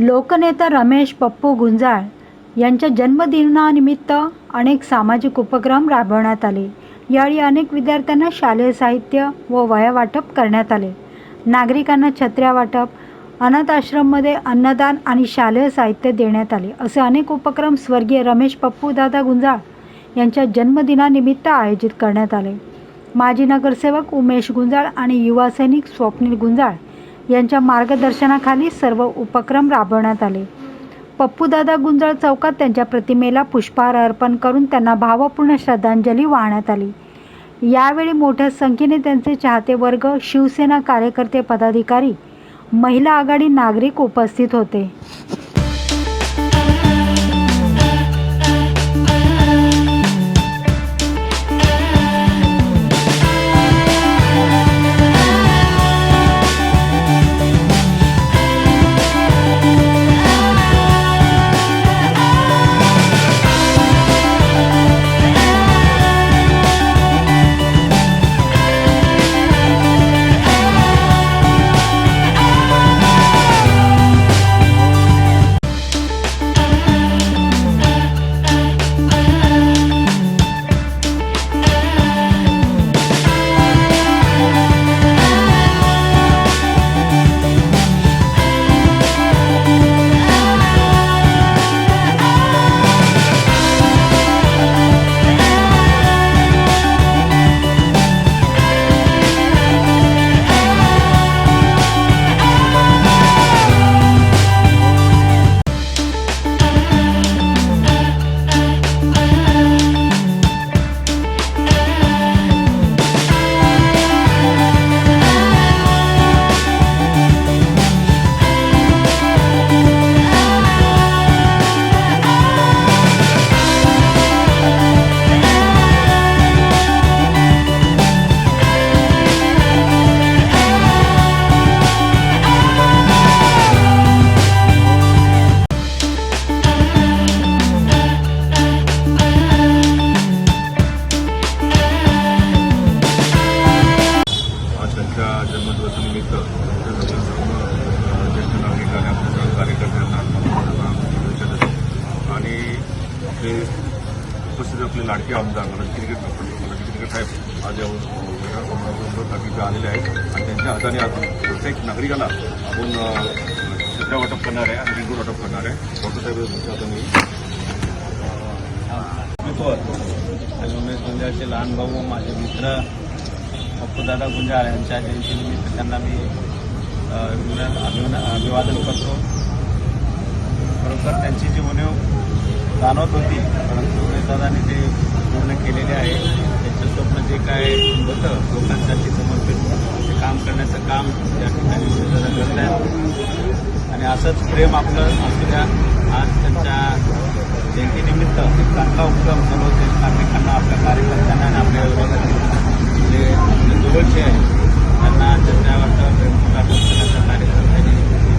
लोकनेता रमेश पप्पू गुंजाळ यांच्या जन्मदिनानिमित्त अनेक सामाजिक उपक्रम राबवण्यात आले. यावेळी अनेक विद्यार्थ्यांना शालेय साहित्य व वह्या वाटप करण्यात आले. नागरिकांना छत्र्या वाटप अनाथ आश्रममध्ये अन्नदान आणि शालेय साहित्य देण्यात आले. असे अनेक उपक्रम स्वर्गीय रमेश पप्पू दादा गुंजाळ यांच्या जन्मदिनानिमित्त आयोजित करण्यात आले. माजी नगरसेवक उमेश गुंजाळ आणि युवा सैनिक स्वप्नील गुंजाळ यांच्या मार्गदर्शनाखाली सर्व उपक्रम राबवण्यात आले. पप्पूदादा गुंजळ चौकात त्यांच्या प्रतिमेला पुष्पहार अर्पण करून त्यांना भावपूर्ण श्रद्धांजली वाहण्यात आली. यावेळी मोठ्या संख्येने त्यांचे चाहते वर्ग शिवसेना कार्यकर्ते पदाधिकारी महिला आघाडी नागरिक उपस्थित होते. आपले उपस्थित आपले लाडके आमदार म्हणजे मनोज क्रिकेट म्हणजे साहेब आज या आलेले आहेत. आणि त्यांच्या हाताने आज प्रत्येक नागरिकाला आपण अ, वाटप करणार आहे आणि रिंगूर वाटप करणार आहे. डॉक्टर साहेब तुमच्या हाताने. आणि उमेश गुंजाळचे लहान भाऊ व माझे मित्र पप्पूदादा गुंजाळ यांच्या जयंतीनिमित्त त्यांना मी अभिवादन करतो. खरोखर त्यांची जी उणीव जाणवत होती परंतु उमेशदादांनी ते पूर्ण केलेले आहे. त्यांचं स्वप्न जे काय होतं लोकांसाठी समर्पित ते काम करण्याचं काम या ठिकाणी उमेशदादा करत आहेत आणि असंच प्रेम आपलं असू द्या आज त्यांच्या जयंतीनिमित्त एक चांगला उपक्रम सर्व ज्येष्ठ नागरिकांना आपल्या कार्यकर्त्यांना आणि आपल्या विभागातील जे जवळचे आहे त्यांना त्यांच्यावर प्रेमपुरा करण्याचा कार्यक्रम त्यांनी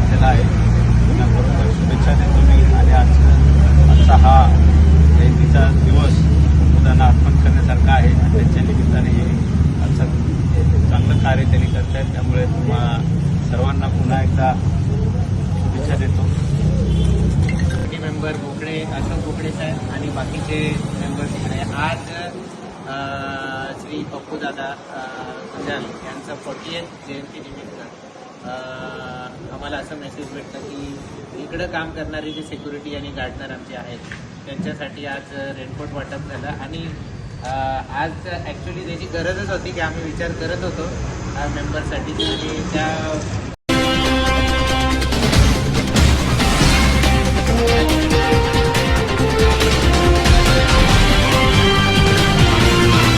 केला आहे त्यांना बरोबर शुभेच्छा देतो मी आणि आज आजचा हा जयंतीचा दिवस मुलांना अर्पण करण्यासारखा आहे आणि त्यांच्या निमित्ताने हे असं चांगलं कार्य त्यांनी करत आहेत त्यामुळे तुम्हा सर्वांना पुन्हा एकदा शुभेच्छा देतो. कमिटी मेंबर बोकडे अशोक बोकडे साहेब आणि बाकीचे मेंबर्स इकडे आज श्री पप्पूदादा अ, गुंजाल यांचं फोर्टी एथ जयंतीनिमित्त आम्हाला असं मेसेज भेटतं की इकडं काम करणारे जे सिक्युरिटी आणि गार्डनर आमचे आहेत त्यांच्यासाठी आज रेनकोट वाटप झालं आणि आज ॲक्च्युली त्याची गरजच होती की आम्ही विचार करत होतो मेंबरसाठी आणि त्या